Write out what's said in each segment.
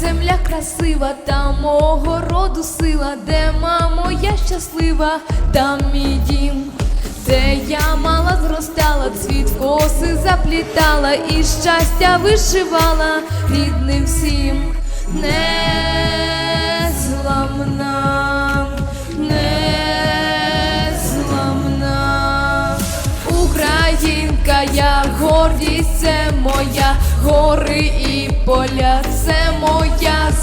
земля красива, там мого роду сила, де мамо, я щаслива, там мій дім, де я мала зростала, цвіт коси заплітала і щастя вишивала рідним всім. Не зламна, не зламна. Українка, я гордість, це моя гори і поля,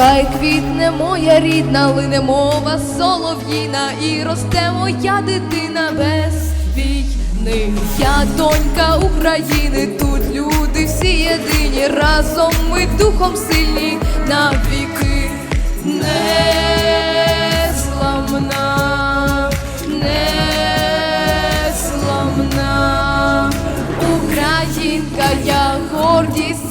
Хай квітне моя рідна, лине мова солов'їна, і росте моя дитина без війни. Я донька України, тут люди всі єдині, разом ми духом сильні навіки. Не зламна, не зламна. Українка, я гордість,